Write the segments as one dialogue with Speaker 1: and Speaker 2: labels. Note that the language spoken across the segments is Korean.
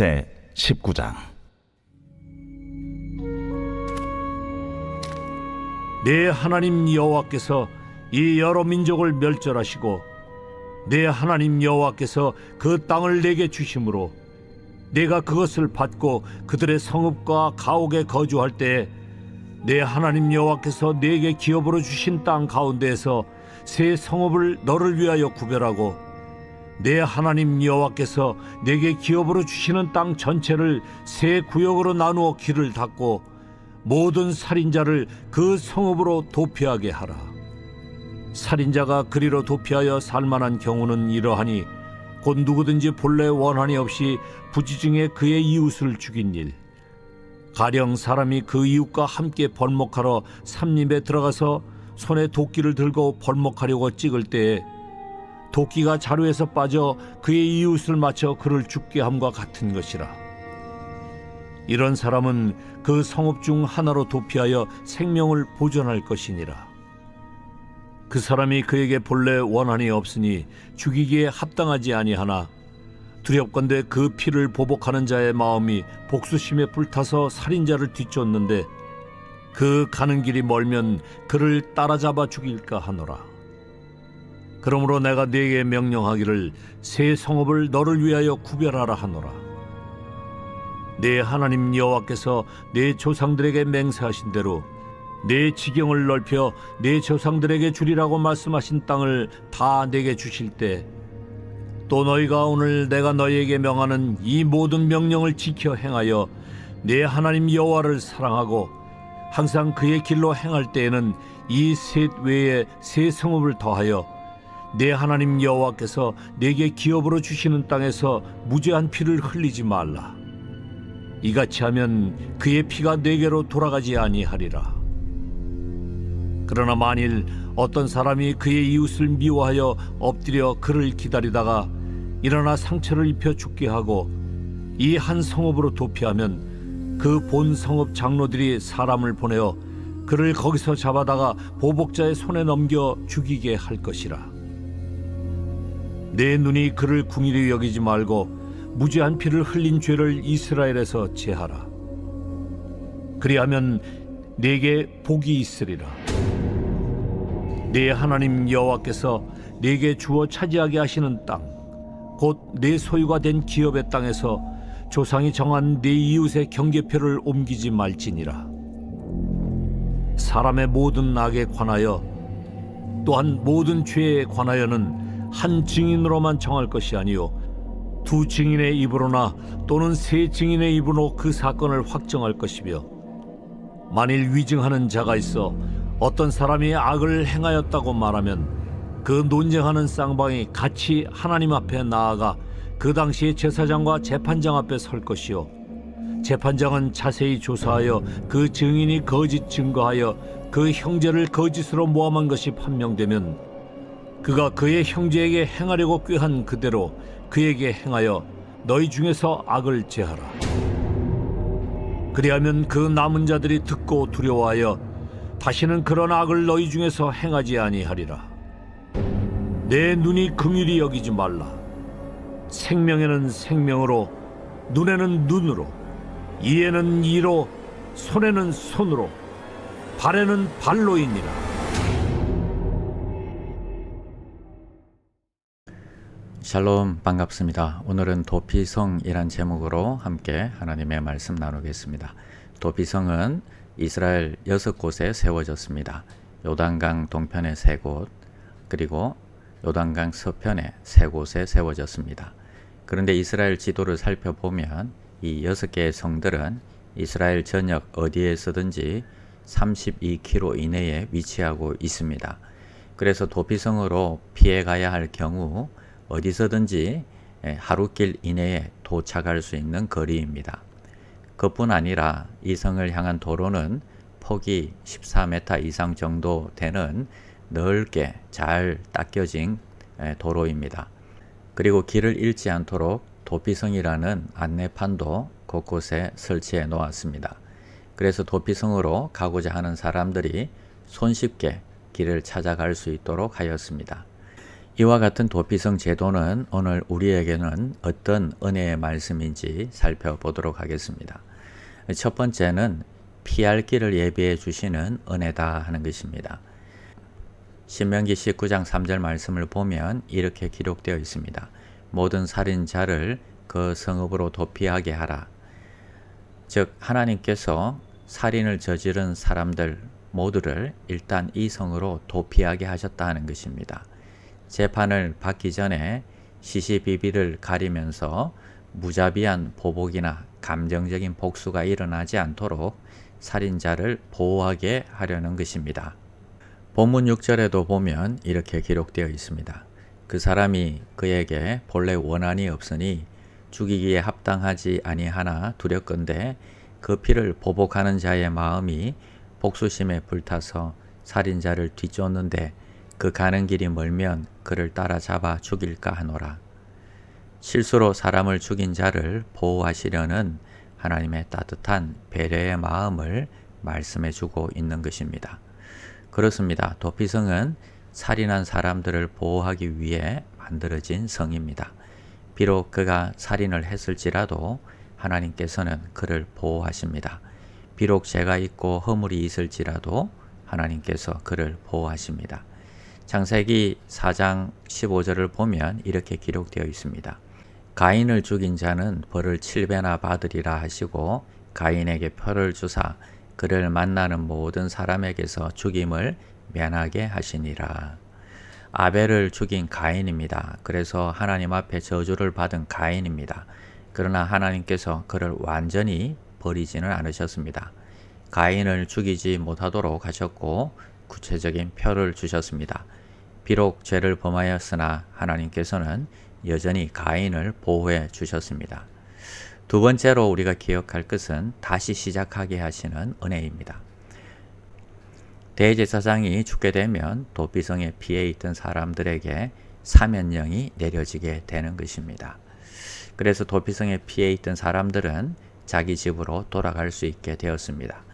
Speaker 1: 제 19장.
Speaker 2: 내 하나님 여호와께서 이 여러 민족을 멸절하시고 내 하나님 여호와께서 그 땅을 내게 주심으로 내가 그것을 받고 그들의 성읍과 가옥에 거주할 때에 내 하나님 여호와께서 내게 기업으로 주신 땅 가운데에서 새 성읍을 너를 위하여 구별하고 내 하나님 여호와께서 내게 기업으로 주시는 땅 전체를 세 구역으로 나누어 길을 닫고 모든 살인자를 그 성읍으로 도피하게 하라. 살인자가 그리로 도피하여 살만한 경우는 이러하니 곧 누구든지 본래 원한이 없이 부지중에 그의 이웃을 죽인 일. 가령 사람이 그 이웃과 함께 벌목하러 삼림에 들어가서 손에 도끼를 들고 벌목하려고 찍을 때에 도끼가 자루에서 빠져 그의 이웃을 맞춰 그를 죽게 함과 같은 것이라. 이런 사람은 그 성읍 중 하나로 도피하여 생명을 보존할 것이니라. 그 사람이 그에게 본래 원한이 없으니 죽이기에 합당하지 아니하나 두렵건대 그 피를 보복하는 자의 마음이 복수심에 불타서 살인자를 뒤쫓는데 그 가는 길이 멀면 그를 따라잡아 죽일까 하노라. 그러므로 내가 네게 명령하기를 새 성읍을 너를 위하여 구별하라 하노라. 내 하나님 여호와께서 내 조상들에게 맹세하신 대로 내 지경을 넓혀 내 조상들에게 주리라고 말씀하신 땅을 다 내게 주실 때 또 너희가 오늘 내가 너희에게 명하는 이 모든 명령을 지켜 행하여 내 하나님 여호와를 사랑하고 항상 그의 길로 행할 때에는 이 셋 외에 새 성읍을 더하여 내 하나님 여호와께서 내게 기업으로 주시는 땅에서 무죄한 피를 흘리지 말라. 이같이 하면 그의 피가 내게로 돌아가지 아니하리라. 그러나 만일 어떤 사람이 그의 이웃을 미워하여 엎드려 그를 기다리다가 일어나 상처를 입혀 죽게 하고 이 한 성읍으로 도피하면 그 본 성읍 장로들이 사람을 보내어 그를 거기서 잡아다가 보복자의 손에 넘겨 죽이게 할 것이라. 내 눈이 그를 궁일히 여기지 말고 무죄한 피를 흘린 죄를 이스라엘에서 제하라. 그리하면 내게 복이 있으리라. 내 하나님 여호와께서 내게 주어 차지하게 하시는 땅, 곧 내 소유가 된 기업의 땅에서 조상이 정한 내 이웃의 경계표를 옮기지 말지니라. 사람의 모든 악에 관하여 또한 모든 죄에 관하여는 한 증인으로만 정할 것이 아니요 두 증인의 입으로나 또는 세 증인의 입으로 그 사건을 확정할 것이며 만일 위증하는 자가 있어 어떤 사람이 악을 행하였다고 말하면 그 논쟁하는 쌍방이 같이 하나님 앞에 나아가 그 당시에 제사장과 재판장 앞에 설 것이요 재판장은 자세히 조사하여 그 증인이 거짓 증거하여 그 형제를 거짓으로 모함한 것이 판명되면 그가 그의 형제에게 행하려고 꾀한 그대로 그에게 행하여 너희 중에서 악을 제하라. 그리하면 그 남은 자들이 듣고 두려워하여 다시는 그런 악을 너희 중에서 행하지 아니하리라. 내 눈이 긍휼히 여기지 말라. 생명에는 생명으로, 눈에는 눈으로, 이에는 이로, 손에는 손으로, 발에는 발로이니라.
Speaker 3: 샬롬 반갑습니다. 오늘은 도피성이란 제목으로 함께 하나님의 말씀 나누겠습니다. 도피성은 이스라엘 여섯 곳에 세워졌습니다. 요단강 동편에 세 곳, 그리고 요단강 서편에 세 곳에 세워졌습니다. 그런데 이스라엘 지도를 살펴보면 이 여섯 개의 성들은 이스라엘 전역 어디에서든지 32km 이내에 위치하고 있습니다. 그래서 도피성으로 피해 가야 할 경우 어디서든지 하루길 이내에 도착할 수 있는 거리입니다. 그뿐 아니라 이 성을 향한 도로는 폭이 14m 이상 정도 되는 넓게 잘 닦여진 도로입니다. 그리고 길을 잃지 않도록 도피성이라는 안내판도 곳곳에 설치해 놓았습니다. 그래서 도피성으로 가고자 하는 사람들이 손쉽게 길을 찾아갈 수 있도록 하였습니다. 이와 같은 도피성 제도는 오늘 우리에게는 어떤 은혜의 말씀인지 살펴보도록 하겠습니다. 첫 번째는 피할 길을 예비해 주시는 은혜다 하는 것입니다. 신명기 19장 3절 말씀을 보면 이렇게 기록되어 있습니다. 모든 살인자를 그 성읍으로 도피하게 하라. 즉 하나님께서 살인을 저지른 사람들 모두를 일단 이 성으로 도피하게 하셨다 하는 것입니다. 재판을 받기 전에 시시비비를 가리면서 무자비한 보복이나 감정적인 복수가 일어나지 않도록 살인자를 보호하게 하려는 것입니다. 본문 6절에도 보면 이렇게 기록되어 있습니다. 그 사람이 그에게 본래 원한이 없으니 죽이기에 합당하지 아니하나 두렵건대 그 피를 보복하는 자의 마음이 복수심에 불타서 살인자를 뒤쫓는데 그 가는 길이 멀면 그를 따라잡아 죽일까 하노라. 실수로 사람을 죽인 자를 보호하시려는 하나님의 따뜻한 배려의 마음을 말씀해 주고 있는 것입니다. 그렇습니다. 도피성은 살인한 사람들을 보호하기 위해 만들어진 성입니다. 비록 그가 살인을 했을지라도 하나님께서는 그를 보호하십니다. 비록 죄가 있고 허물이 있을지라도 하나님께서 그를 보호하십니다. 창세기 4장 15절을 보면 이렇게 기록되어 있습니다. 가인을 죽인 자는 벌을 7배나 받으리라 하시고 가인에게 표를 주사 그를 만나는 모든 사람에게서 죽임을 면하게 하시니라. 아벨을 죽인 가인입니다. 그래서 하나님 앞에 저주를 받은 가인입니다. 그러나 하나님께서 그를 완전히 버리지는 않으셨습니다. 가인을 죽이지 못하도록 하셨고 구체적인 표를 주셨습니다. 비록 죄를 범하였으나 하나님께서는 여전히 가인을 보호해 주셨습니다. 두 번째로 우리가 기억할 것은 다시 시작하게 하시는 은혜입니다. 대제사장이 죽게 되면 도피성에 피해 있던 사람들에게 사면령이 내려지게 되는 것입니다. 그래서 도피성에 피해 있던 사람들은 자기 집으로 돌아갈 수 있게 되었습니다.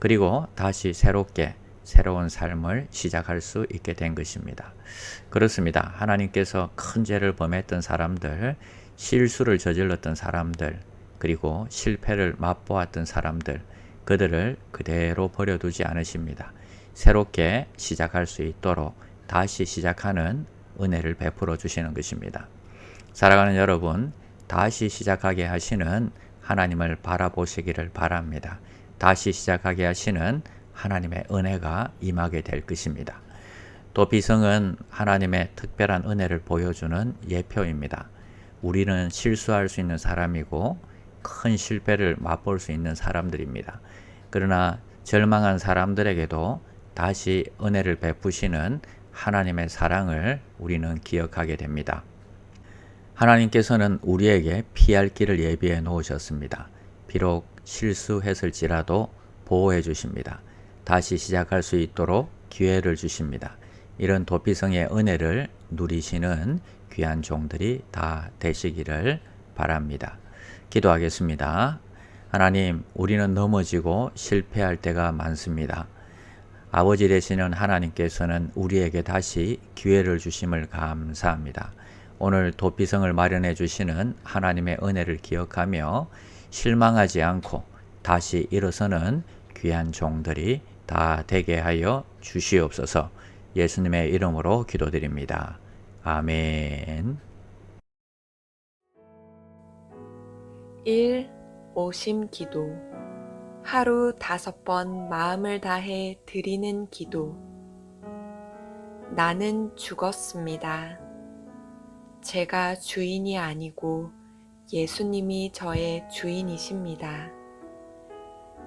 Speaker 3: 그리고 다시 새롭게 새로운 삶을 시작할 수 있게 된 것입니다. 그렇습니다. 하나님께서 큰 죄를 범했던 사람들, 실수를 저질렀던 사람들, 그리고 실패를 맛보았던 사람들, 그들을 그대로 버려두지 않으십니다. 새롭게 시작할 수 있도록 다시 시작하는 은혜를 베풀어 주시는 것입니다. 사랑하는 여러분, 다시 시작하게 하시는 하나님을 바라보시기를 바랍니다. 다시 시작하게 하시는 하나님의 은혜가 임하게 될 것입니다. 또 비성은 하나님의 특별한 은혜를 보여주는 예표입니다. 우리는 실수할 수 있는 사람이고 큰 실패를 맛볼 수 있는 사람들입니다. 그러나 절망한 사람들에게도 다시 은혜를 베푸시는 하나님의 사랑을 우리는 기억하게 됩니다. 하나님께서는 우리에게 피할 길을 예비해 놓으셨습니다. 비록 실수했을지라도 보호해 주십니다. 다시 시작할 수 있도록 기회를 주십니다. 이런 도피성의 은혜를 누리시는 귀한 종들이 다 되시기를 바랍니다. 기도하겠습니다. 하나님, 우리는 넘어지고 실패할 때가 많습니다. 아버지 되시는 하나님께서는 우리에게 다시 기회를 주심을 감사합니다. 오늘 도피성을 마련해 주시는 하나님의 은혜를 기억하며 실망하지 않고 다시 일어서는 귀한 종들이 다 되게 하여 주시옵소서 예수님의 이름으로 기도드립니다. 아멘.
Speaker 1: 1. 오심 기도 하루 다섯 번 마음을 다해 드리는 기도 나는 죽었습니다. 제가 주인이 아니고 예수님이 저의 주인이십니다.